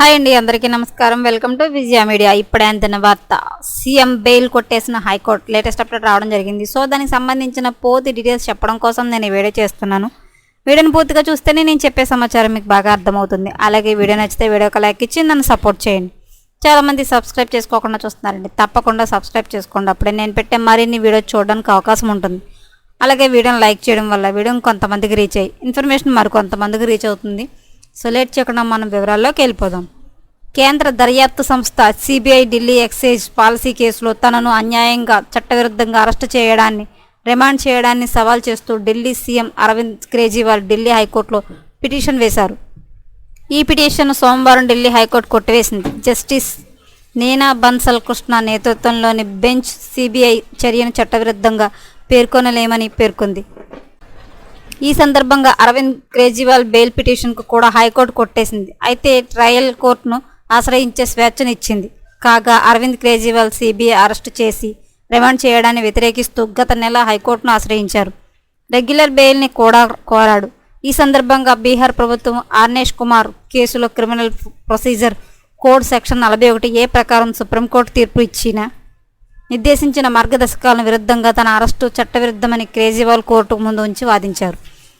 Hi అండి అందరికీ నమస్కారం. Welcome to Vijaya media. ఇప్పుడే అందిన వార్త. సీఎం బెయిల్ కొట్టేసిన హైకోర్టు లేటెస్ట్ అప్డేట్ రావడం జరిగింది. సో దానికి సంబంధించిన పూర్తి డీటెయిల్స్ చెప్పడం కోసం నేను ఈ వీడియో చేస్తున్నాను. వీడియోని పూర్తిగా చూస్తేనే నేను చెప్పే సమాచారం మీకు బాగా అర్థమవుతుంది. అలాగే వీడియో నచ్చితే వీడియోకి లైక్ ఇచ్చి నన్ను సపోర్ట్ చేయండి. చాలామంది సబ్స్క్రైబ్ చేసుకోకుండా చూస్తున్నారండి. తప్పకుండా సబ్స్క్రైబ్ చేసుకోండి. అప్పుడే నేను పెట్టే మరిన్ని వీడియో చూడడానికి అవకాశం ఉంటుంది. అలాగే వీడియోని లైక్ చేయడం వల్ల వీడియోని కొంతమందికి రీచ్ అయ్యి ఇన్ఫర్మేషన్ మరి కొంతమందికి రీచ్ అవుతుంది. సో లేట్ చేయకుండా మనం వివరాల్లోకి వెళ్ళిపోదాం. కేంద్ర దర్యాప్తు సంస్థ సిబిఐ ఢిల్లీ ఎక్సైజ్ పాలసీ కేసులో తనను అన్యాయంగా చట్టవిరుద్ధంగా అరెస్టు చేయడాన్ని రిమాండ్ చేయడాన్ని సవాల్ చేస్తూ ఢిల్లీ సీఎం అరవింద్ కేజ్రీవాల్ ఢిల్లీ హైకోర్టులో పిటిషన్ వేశారు. ఈ పిటిషన్ సోమవారం ఢిల్లీ హైకోర్టు కొట్టివేసింది. జస్టిస్ నీనా బన్సల్ కృష్ణ నేతృత్వంలోని బెంచ్ సిబిఐ చర్యను చట్టవిరుద్ధంగా పేర్కొనలేమని పేర్కొంది. ఈ సందర్భంగా అరవింద్ కేజ్రీవాల్ బెయిల్ పిటిషన్కు కూడా హైకోర్టు కొట్టేసింది. అయితే ట్రయల్ కోర్టును ఆశ్రయించే స్వేచ్ఛను ఇచ్చింది కాగా అరవింద్ కేజ్రీవాల్ సిబిఐ అరెస్టు చేసి రిమాండ్ చేయడాన్ని వ్యతిరేకిస్తూ గత నెల హైకోర్టును ఆశ్రయించారు. రెగ్యులర్ బెయిల్ని కూడా కోరాడు. ఈ సందర్భంగా బీహార్ ప్రభుత్వం ఆర్నేష్ కుమార్ కేసులో క్రిమినల్ ప్రొసీజర్ కోడ్ సెక్షన్ నలభై ఒకటి ఏ ప్రకారం సుప్రీంకోర్టు తీర్పు ఇచ్చిన నిర్దేశించిన మార్గదర్శకాలను విరుద్ధంగా తన అరెస్టు చట్టవిరుద్ధమని కేజ్రీవాల్ కోర్టు ముందు ఉంచి వాదించారు.